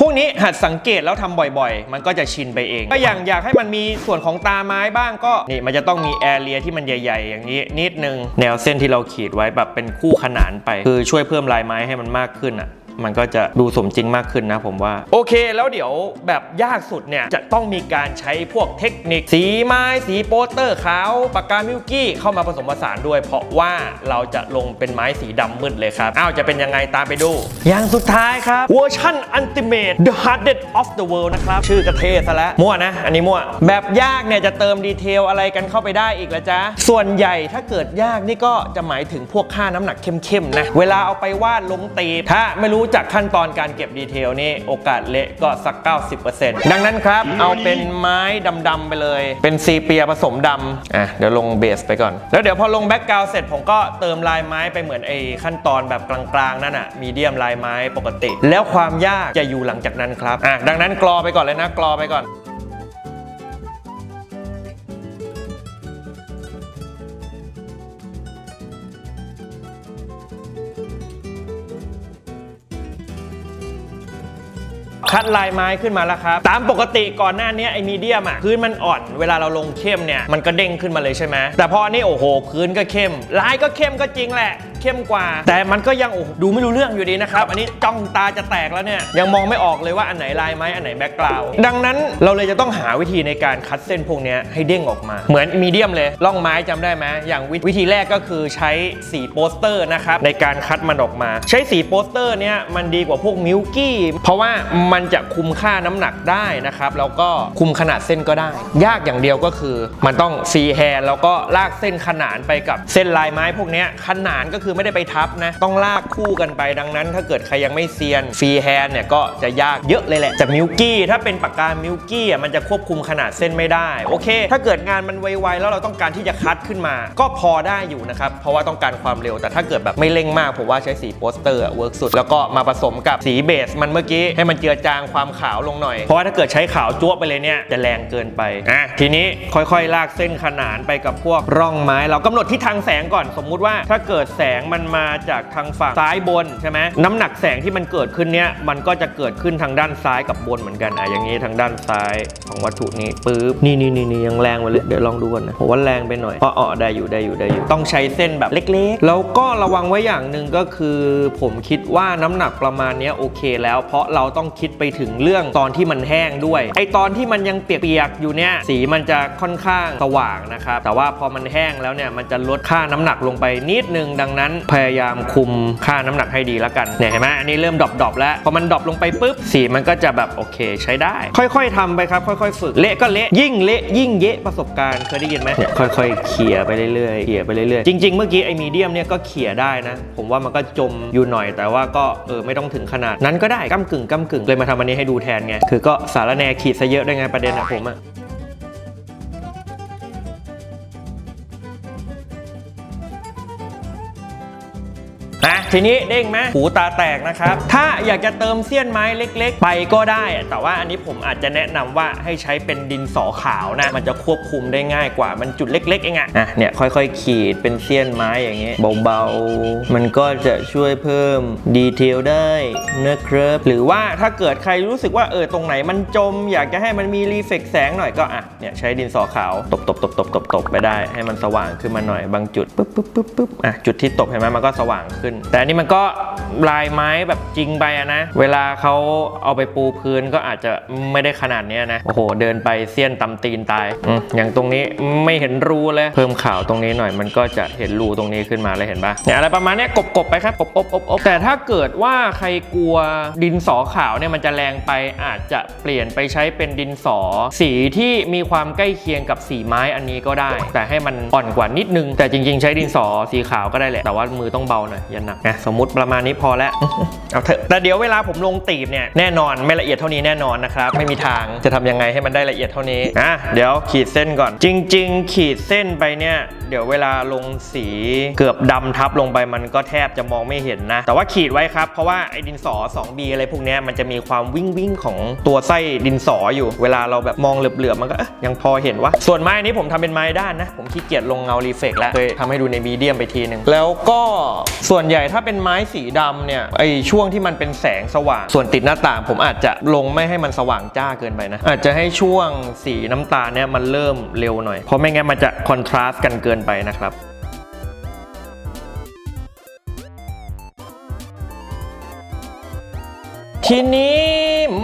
พวกนี้หัดสังเกตแล้วทำบ่อยๆ มันก็จะชินไปเอง ก็อย่างอยากให้มันมีส่วนของตาไม้บ้างก็นี่มันจะต้องมีแอเรียที่มันใหญ่ ๆ อย่างนี้นิดนึง แนวเส้นที่เราขีดไว้แบบเป็นคู่ขนานไป คือช่วยเพิ่มลายไม้ให้มันมากขึ้นอะ มันก็จะดูสมจริงมากขึ้นนะผมว่า โอเคแล้วเดี๋ยวแบบยากสุดเนี่ย จะต้องมีการใช้พวกเทคนิค สีไม้สีโปสเตอร์ขาวปากกามิลกี้เข้ามาผสมผสานด้วย เพราะว่าเราจะลงเป็นไม้สีดำมืดเลยครับ อ้าว จะเป็นยังไงตามไปดู อย่างสุดท้ายครับเวอร์ชัน Ultimate The Hardest of the World นะครับ ชื่อกระเทซะแล้ว มั่วนะ อันนี้มั่ว แบบยากเนี่ยจะเติมดีเทลอะไรกันเข้าไปได้อีกละจ๊ะส่วนใหญ่ถ้าเกิดยากนี่ก็จะหมายถึงพวกค่าน้ำหนักเข้มๆนะเวลาเอาไปวาดลงตีถ้าไม่รู้จักขั้นตอนการเก็บดีเทลนี่โอกาสเละก็สัก 90%ดังนั้นครับ เอาเป็นไม้ดำๆไปเลย เป็นซีเปียผสมดำอะเดี๋ยวลงเบสไปก่อน แล้วเดี๋ยวพอลงแบ็กกราวเสร็จผมก็เติมลายไม้ไปเหมือนไอ้ขั้นตอนแบบกลางๆ นั่นอะมีเดียมลายไม้ปกติ แล้วความยากจะอยู่หลังจากนั้นครับอะดังนั้นกรอไปก่อนเลยนะกรอไปก่อน คัดลายไม้ขึ้นมาแล้วครับ ตามปกติก่อนหน้านี้ไอ้มีเดียมอะพื้นมันอ่อน เวลาเราลงเข้มเนี่ยมันก็เด้งขึ้นมาเลยใช่ไหมแต่พอนนี้โอ้โห พื้นก็เข้ม ลายก็เข้มก็จริงแหละ เข้มกว่า แต่มันก็ยังโอ้ดูไม่รู้เรื่องอยู่ดีนะครับอันนี้จ้องตาจะแตกแล้วเนี่ยยังมองไม่ออกเลยว่าอันไหนลายไม้อันไหนแบ็กกราวดังนั้นเราเลยจะต้องหาวิธีในการคัดเส้นพวกนี้ให้เด้งออกมา เหมือนมีเดียมเลยล่องไม้จำได้ไหมอย่างวิธีแรกก็คือใช้สีโปสเตอร์นะครับในการคัดมันออกมา ใช้สีโปสเตอร์เนี่ยมันดีกว่าพวกมิลกี้เพราะว่ามันจะคุมค่าน้ำหนักได้นะครับแล้วก็คุมขนาดเส้นก็ได้ ยากอย่างเดียวก็คือ มันต้องฟรีแฮนด์แล้วก็ลากเส้นขนานไปกับเส้นลายไม้พวกนี้ขนานก็คือไม่ได้ไปทับนะ ต้องลากคู่กันไปดังนั้น ถ้าเกิดใครยังไม่เซียนฟรีแฮนด์เนี่ยก็จะยากเยอะเลยแหละจากมิลกี้ถ้าเป็นปากกามิลกี้อะมันจะควบคุมขนาดเส้นไม่ได้โอเค ถ้าเกิดงานมันไวๆแล้วเราต้องการที่จะคัดขึ้นมา ก็พอได้อยู่นะครับเพราะว่าต้องการความเร็ว แต่ถ้าเกิดแบบไม่เร่งมากผมว่าใช้สีโปสเตอร์เวิร์กสุด แล้วก็มาผสมกับสีเบสมันเมื่อกี้ให้มันเจือจางความขาวลงหน่อยเพราะว่าถ้าเกิดใช้ขาวจ้วบไปเลยเนี่ยจะแรงเกินไปอะทีนี้ค่อยๆ ลากเส้นขนานไปกับพวกร่องไม้ เรากำหนดทิศทางแสงก่อนสมมุติว่าถ้าเกิดแสงมันมาจากทางฝั่งซ้ายบนใช่ไหมน้ำหนักแสงที่มันเกิดขึ้นเนี้ยมันก็จะเกิดขึ้นทางด้านซ้ายกับบนเหมือนกันอะอย่างนี้ทางด้านซ้าย ของวัตถุนี้ปึ๊บนี่นี่นี่ยังแรงไปเลยเดี๋ยวลองดูก่อนนะผมว่าแรงไปหน่อยพอ๋อได้อยู่ได้อยู่ได้อยู่ต้องใช้เส้นแบบเล็ก ๆ แล้วก็ระวังไว้อย่างหนึ่งก็คือ ผมคิดว่าน้ำหนักประมาณนี้โอเคแล้ว เพราะเราต้องคิดไปถึงเรื่องตอนที่มันแห้งด้วย ไอตอนที่มันยังเปียกๆอยู่เนี่ยสีมันจะค่อนข้างสว่างนะครับแต่ว่าพอมันแห้งแล้วเนี่ยมันจะลดค่าน้ำหนักลงไปนิดนึงดังนั้น พยายามคุมค่าน้ำหนักให้ดีแล้วกันเนี่ยเห็นไหมอันนี้เริ่มดรอปๆแล้วพอมันดรอปลงไปปุ๊บสีมันก็จะแบบโอเคใช้ได้ ค่อย ๆทำไปครับค่อยค่อยๆฝึกเละก็เละยิ่งเละยิ่งเยะประสบการณ์เคยได้ยินไหมเนี่ยค่อยๆเขี่ยไปเรื่อยๆเขี่ยไปเรื่อยๆจริงๆ เมื่อกี้ไอ้มีเดียมเนี่ยก็เขี่ยได้นะ ผมว่ามันก็จมอยู่หน่อย แต่ว่าก็เออไม่ต้องถึงขนาดนั้นก็ได้ก้ากึ่งก้ากึ่งเลยมาทำอันนี้ให้ดูแทนไงคือก็สารแหนขีดซะเยอะได้ไงประเด็นอะผมอะ นะทีนี้เด้งไหมหูตาแตกนะครับ ถ้าอยากจะเติมเสี้ยนไม้เล็ก ๆ ไปก็ได้ แต่ว่าอันนี้ผมอาจจะแนะนำว่าให้ใช้เป็นดินสอขาวนะ มันจะควบคุมได้ง่ายกว่ามันจุดเล็ก ๆ เองอะอะเนี่ยค่อยๆ ขีดเป็นเสี้ยนไม้อย่างเงี้ยเบาๆ มันก็จะช่วยเพิ่มดีเทลได้นะครับหรือว่าถ้าเกิดใครรู้สึกว่าเออตรงไหนมันจม อยากจะให้มันมีรีเฟกแสงหน่อยก็อะเนี่ยใช้ดินสอขาวตบตบตบตบตบตบไปได้ ให้มันสว่างขึ้นมาหน่อยบางจุดปุ๊บปุ๊บปุ๊บปุ๊บอะจุดที่ตบเห็นไหมมันก็สว่างขึ้นแต่อันนี้มันก็ลายไม้แบบจริงไปอะนะ เวลาเขาเอาไปปูพื้นก็อาจจะไม่ได้ขนาดนี้นะ โอ้โห เดินไปเสี้ยนตำตีนตายออย่างตรงนี้ไม่เห็นรูเลย เพิ่มขาวตรงนี้หน่อยมันก็จะเห็นรูตรงนี้ขึ้นมาเลยเห็นปะเนี่ยอะไรประมาณนี้กบๆไปครับกบอบอบอบแต่ถ้าเกิดว่าใครกลัวดินสอขาวเนี่ยมันจะแรงไปอาจจะเปลี่ยนไปใช้เป็นดินสอ สีที่มีความใกล้เคียงกับสีไม้อันนี้ก็ได้ แต่ให้มันอ่อนกว่านิดนึง แต่จริง ๆ ใช้ดินสอสีขาวก็ได้แหละแต่ว่ามือต้องเบาหน่อยอย่าหนักนะสมมติประมาณนี้พอแล้วเอาเถอะแต่เดี๋ยวเวลาผมลงตีบเนี่ยแน่นอนไม่ละเอียดเท่านี้แน่นอนนะครับไม่มีทางจะทำยังไงให้มันได้ละเอียดเท่านี้อะเดี๋ยวขีดเส้นก่อน จริง ๆ ขีดเส้นไปเนี่ยเดี๋ยวเวลาลงสีเกือบดำทับลงไปมันก็แทบจะมองไม่เห็นนะ แต่ว่าขีดไว้ครับ เพราะว่าไอ้ดินสอ 2B อะไรพวกเนี้ยมันจะมีความวิ่งวิ่งๆของตัวไส้ดินสออยู่ เวลาเราแบบมองเหลือบๆมันก็เอ๊ะยังพอเห็นว่า ส่วนไม้นี้ผมทำเป็นไม้ด้านนะ ผมขี้เกียจลงเงารีเฟกแล้วเคยทำให้ดูในมีเดียมไปทีหนึ่งแล้วก็ส่วนใใหญ่ถ้าเป็นไม้สีดำเนี่ยไอช่วงที่มันเป็นแสงสว่าง ส่วนติดหน้าต่างผมอาจจะลงไม่ให้มันสว่างจ้าเกินไปนะ อาจจะให้ช่วงสีน้ำตาลเนี่ยมันเริ่มเร็วหน่อย เพราะไม่งั้นมันจะคอนทราสต์กันเกินไปนะครับ ทีนี้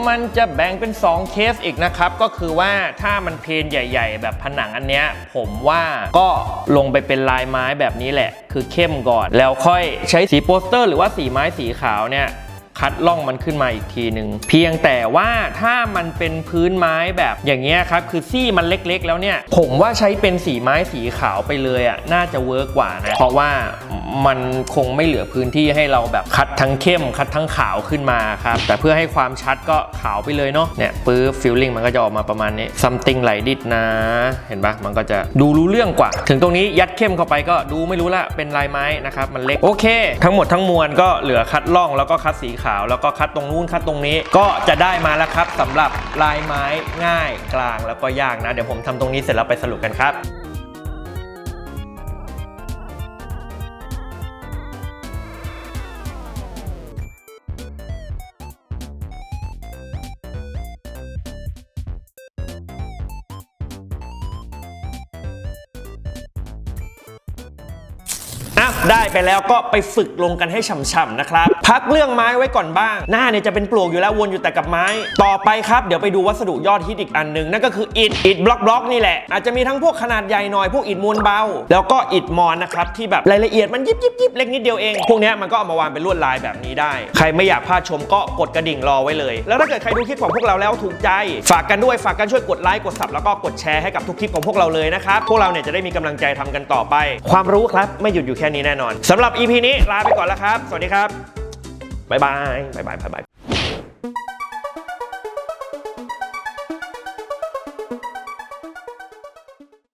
มันจะแบ่งเป็น 2 เคสอีกนะครับ ก็คือว่าถ้ามันเพนใหญ่ ๆ แบบผนังอันเนี้ยผมว่าก็ลงไปเป็นลายไม้แบบนี้แหละ คือเข้มก่อน แล้วค่อยใช้สีโปสเตอร์ หรือว่าสีไม้สีขาวเนี่ยคัดล่องมันขึ้นมาอีกทีหนึ่งเพียงแต่ว่าถ้ามันเป็นพื้นไม้แบบอย่างเงี้ยครับ คือซี่มันเล็กๆ แล้วเนี่ย ผมว่าใช้เป็นสีไม้สีขาวไปเลยอะน่าจะเวิร์กกว่านะ เพราะว่า มันคงไม่เหลือพื้นที่ให้เราแบบคัดทั้งเข้ม คัดทั้งขาวขึ้นมาครับ แต่เพื่อให้ความชัดก็ขาวไปเลยเนาะเนี่ยปื๊บฟิลลิ่งมันก็จะออกมาประมาณนี้ something like this นะ เห็นปะมันก็จะดูรู้เรื่องกว่า ถึงตรงนี้ยัดเข้มเข้าไปก็ดูไม่รู้ละเป็นลายไม้นะครับ มันเล็กโอเค ทั้งหมดทั้งมวลก็เหลือคัดล่องแล้วก็คัดสีขาว แล้วก็คัดตรงนู้นคัดตรงนี้ก็จะได้มาแล้วครับสำหรับลายไม้ง่ายกลางแล้วก็ยากนะ เดี๋ยวผมทำตรงนี้เสร็จแล้วไปสรุปกันครับ ได้ไปแล้วก็ไปฝึกลงกันให้ฉ่ำๆนะครับ พักเรื่องไม้ไว้ก่อนบ้าง หน้าเนี่ยจะเป็นปลวกอยู่แล้ววนอยู่แต่กับไม้ ต่อไปครับเดี๋ยวไปดูวัสดุยอดฮิตอีกอันหนึ่งนั่นก็คืออิฐอิฐบล็อกบล็อกนี่แหละ อาจจะมีทั้งพวกขนาดใหญ่หน่อยพวกอิฐมูลเบา แล้วก็อิฐมอนนะครับที่แบบรายละเอียดมันยิบยิบยิบเล็กนิดเดียวเอง พวกนี้มันก็เอามาวางเป็นลวดลายแบบนี้ได้ ใครไม่อยากพลาดชมก็กดกระดิ่งรอไว้เลย แล้วถ้าเกิดใครดูคลิปของพวกเราแล้วถูกใจ ฝากกันด้วยฝากกันช่วยกดไลค์กดซับแล้วก็กดแชร์ให้กับทุกคลิปของพวกเราเลยนะครับพวกเราเนี่ยจะได้มีกำลังใจทำกันต่อไป ความรู้ครับไม่หยุดอยู่แค่นี้แน่นอนสำหรับ EP นี้ลาไปก่อนแล้วครับ สวัสดีครับบ๊ายบายบ๊ายบายบ๊ายบาย